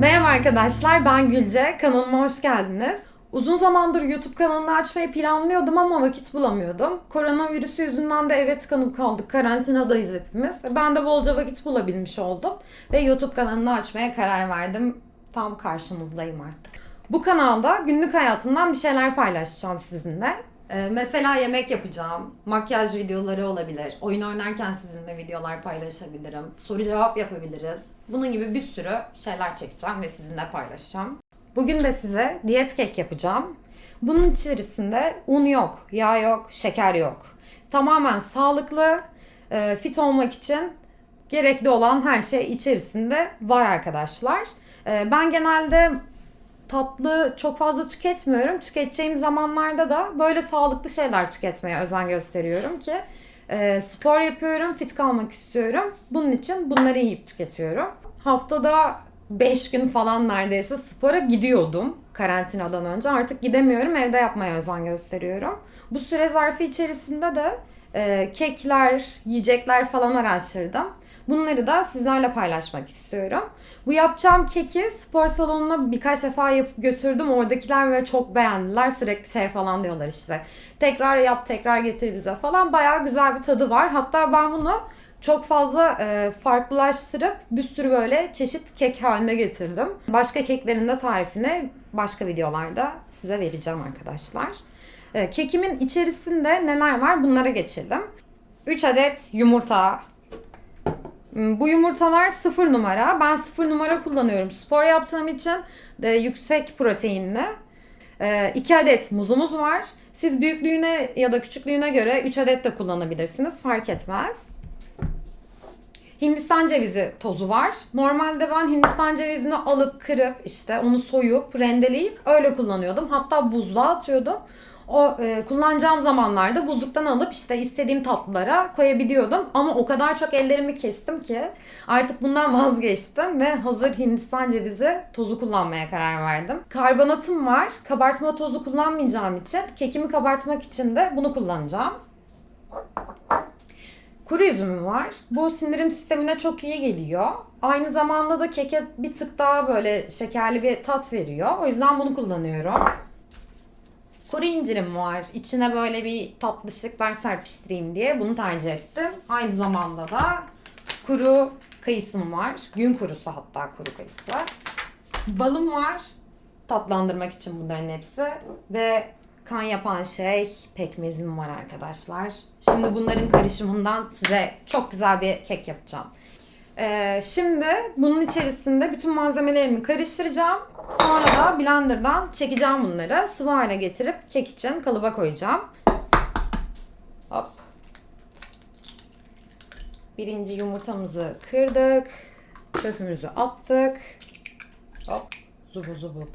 Merhaba arkadaşlar, ben Gülce. Kanalıma hoş geldiniz. Uzun zamandır YouTube kanalını açmayı planlıyordum ama vakit bulamıyordum. Koronavirüsü yüzünden de eve tıkanıp kaldık. Karantinadayız hepimiz. Ben de bolca vakit bulabilmiş oldum. Ve YouTube kanalını açmaya karar verdim. Tam karşınızdayım artık. Bu kanalda günlük hayatımdan bir şeyler paylaşacağım sizinle. Ee, mesela yemek yapacağım, makyaj videoları olabilir, oyun oynarken sizinle videolar paylaşabilirim, soru cevap yapabiliriz. Bunun gibi bir sürü şeyler çekeceğim ve sizinle paylaşacağım. Bugün de size diyet kek yapacağım. Bunun içerisinde un yok, yağ yok, şeker yok. Tamamen sağlıklı, e, fit olmak için gerekli olan her şey içerisinde var arkadaşlar. E, Ben genelde tatlı çok fazla tüketmiyorum. Tüketeceğim zamanlarda da böyle sağlıklı şeyler tüketmeye özen gösteriyorum ki e, spor yapıyorum, fit kalmak istiyorum. Bunun için bunları yiyip tüketiyorum. Haftada 5 gün falan neredeyse spora gidiyordum karantinadan önce. Artık gidemiyorum, evde yapmaya özen gösteriyorum. Bu süre zarfı içerisinde de e, kekler, yiyecekler falan araştırdım. Bunları da sizlerle paylaşmak istiyorum. Bu yapacağım keki spor salonuna birkaç defa yapıp götürdüm. Oradakiler böyle çok beğendiler. Sürekli şey falan diyorlar işte. Tekrar yap, tekrar getir bize falan. Bayağı güzel bir tadı var. Hatta ben bunu çok fazla e, farklılaştırıp bir sürü böyle çeşit kek haline getirdim. Başka keklerin de tarifini başka videolarda size vereceğim arkadaşlar. E, kekimin içerisinde neler var bunlara geçelim. 3 adet yumurta, Hmm, Bu yumurtalar sıfır numara. Ben sıfır numara kullanıyorum. Spor yaptığım için de yüksek proteinli. 2 adet muzumuz var. Siz büyüklüğüne ya da küçüklüğüne göre 3 adet de kullanabilirsiniz. Fark etmez. Hindistan cevizi tozu var. Normalde ben Hindistan cevizini alıp kırıp işte onu soyup rendeleyip öyle kullanıyordum. Hatta buzluğa atıyordum. O e, kullanacağım zamanlarda buzluktan alıp işte istediğim tatlılara koyabiliyordum. Ama o kadar çok ellerimi kestim ki artık bundan vazgeçtim ve hazır Hindistan cevizi tozu kullanmaya karar verdim. Karbonatım var. Kabartma tozu kullanmayacağım için kekimi kabartmak için de bunu kullanacağım. Kuru üzümüm var. Bu sindirim sistemine çok iyi geliyor. Aynı zamanda da keke bir tık daha böyle şekerli bir tat veriyor. O yüzden bunu kullanıyorum. Kuru incirim var. İçine böyle bir tatlışlıklar serpiştireyim diye bunu tercih ettim. Aynı zamanda da kuru kayısım var. Gün kurusu hatta kuru kayısı. Balım var. Tatlandırmak için bunların hepsi. Ve kan yapan şey pekmezim var arkadaşlar. Şimdi bunların karışımından size çok güzel bir kek yapacağım. Ee, şimdi bunun içerisinde bütün malzemelerimi karıştıracağım. Sonra da blenderdan çekeceğim bunları. Sıvı hale getirip kek için kalıba koyacağım. Hop. Birinci yumurtamızı kırdık. Çöpümüzü attık. Hop. Zubu zubu.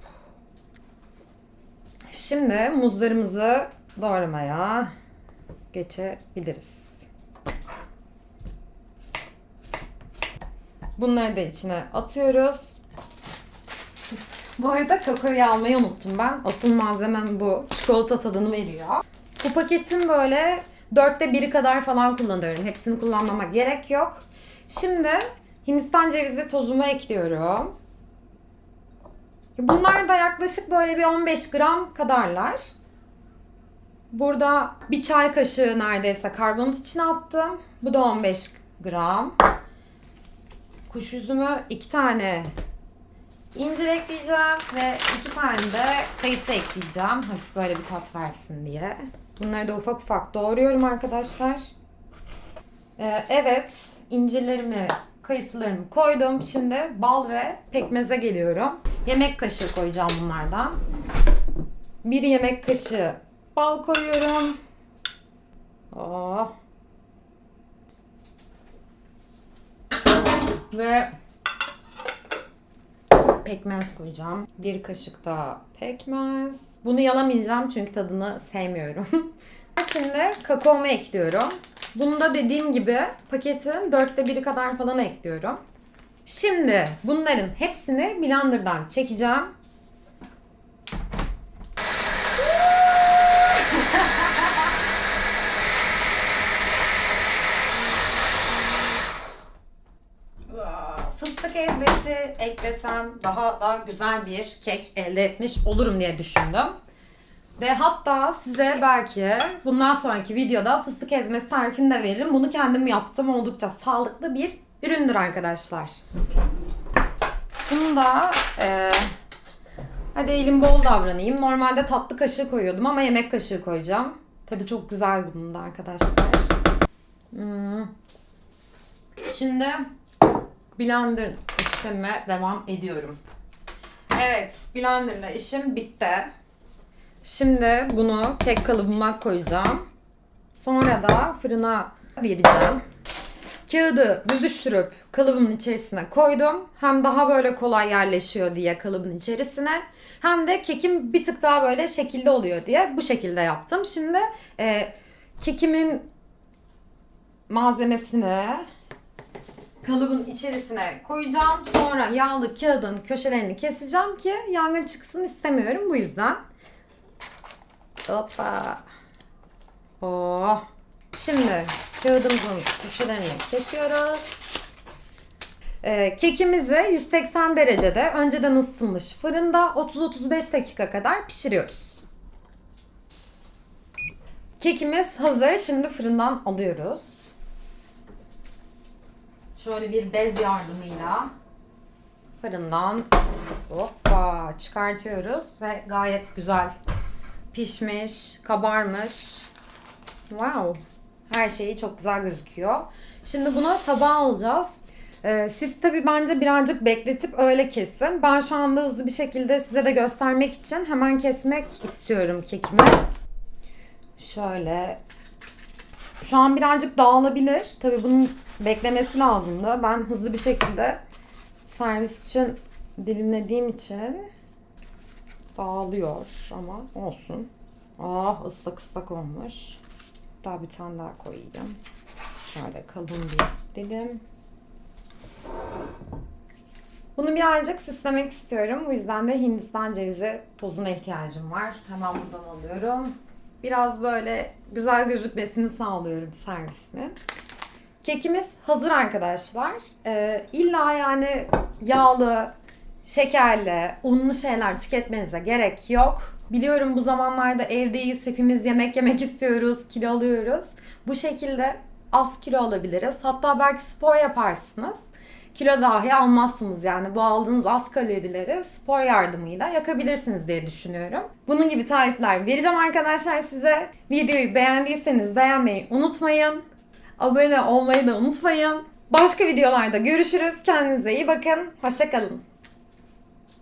Şimdi muzlarımızı doğramaya geçebiliriz. Bunları da içine atıyoruz. Bu arada kakaoyu almayı unuttum ben. Asıl malzemem bu. Çikolata tadını veriyor. Bu paketin böyle dörtte biri kadar falan kullanıyorum. Hepsini kullanmama gerek yok. Şimdi Hindistan cevizi tozumu ekliyorum. Bunlar da yaklaşık böyle bir 15 gram kadarlar. Burada bir çay kaşığı neredeyse karbonat içine attım. Bu da 15 gram. Kuş üzümü iki tane incir ekleyeceğim ve iki tane de kayısı ekleyeceğim. Hafif böyle bir tat versin diye. Bunları da ufak ufak doğruyorum arkadaşlar. Ee, evet, incirlerimi, kayısılarımı koydum. Şimdi bal ve pekmeze geliyorum. Yemek kaşığı koyacağım bunlardan. Bir yemek kaşığı bal koyuyorum. Oh. Ve pekmez koyacağım. Bir kaşık daha pekmez. Bunu yalamayacağım çünkü tadını sevmiyorum. Şimdi kakaomu ekliyorum. Bunu da dediğim gibi paketin dörtte biri kadar falan ekliyorum. Şimdi bunların hepsini blenderdan çekeceğim. Fıstık ezmesi eklesem daha daha güzel bir kek elde etmiş olurum diye düşündüm. Ve hatta size belki bundan sonraki videoda fıstık ezmesi tarifini de veririm. Bunu kendim yaptım. Oldukça sağlıklı bir üründür arkadaşlar. Bunu da e, hadi elim bol davranayım. Normalde tatlı kaşığı koyuyordum ama yemek kaşığı koyacağım. Tadı çok güzel bunun da arkadaşlar. Hmm. Şimdi blender işleme devam ediyorum. Evet, blenderla işim bitti. Şimdi bunu kek kalıbıma koyacağım. Sonra da fırına vereceğim. Kağıdı büzüştürüp kalıbımın içerisine koydum. Hem daha böyle kolay yerleşiyor diye kalıbın içerisine. Hem de kekim bir tık daha böyle şekilde oluyor diye bu şekilde yaptım. Şimdi e, kekimin malzemesini kalıbın içerisine koyacağım. Sonra yağlı kağıdın köşelerini keseceğim ki yangın çıksın istemiyorum bu yüzden. Hoppa. Oh. Şimdi kağıdımızın köşelerini kesiyoruz. Ee, kekimizi 180 derecede önceden ısıtılmış fırında 30-35 dakika kadar pişiriyoruz. Kekimiz hazır. Şimdi fırından alıyoruz. Şöyle bir bez yardımıyla fırından hoppa çıkartıyoruz ve gayet güzel pişmiş, kabarmış. Wow. Her şeyi çok güzel gözüküyor. Şimdi bunu tabağa alacağız. Ee, siz tabi bence birazcık bekletip öyle kesin. Ben şu anda hızlı bir şekilde size de göstermek için hemen kesmek istiyorum kekimi. Şöyle. Şu an birazcık dağılabilir. Tabi bunun beklemesi lazımdı. Ben hızlı bir şekilde servis için dilimlediğim için dağılıyor ama olsun. Ah ıslak ıslak olmuş. Daha bir tane daha koyayım. Şöyle kalın bir dilim. Bunu birazcık süslemek istiyorum. Bu yüzden de Hindistan cevizi tozuna ihtiyacım var. Hemen buradan alıyorum. Biraz böyle güzel gözükmesini sağlıyorum servisimi. Kekimiz hazır arkadaşlar. Ee, illa yani yağlı, şekerli, unlu şeyler tüketmenize gerek yok. Biliyorum bu zamanlarda evdeyiz, hepimiz yemek yemek istiyoruz, kilo alıyoruz. Bu şekilde az kilo alabiliriz. Hatta belki spor yaparsınız. Kilo dahi almazsınız yani bu aldığınız az kalorileri spor yardımıyla yakabilirsiniz diye düşünüyorum. Bunun gibi tarifler vereceğim arkadaşlar size. Videoyu beğendiyseniz beğenmeyi unutmayın. Abone olmayı da unutmayın. Başka videolarda görüşürüz. Kendinize iyi bakın. Hoşçakalın.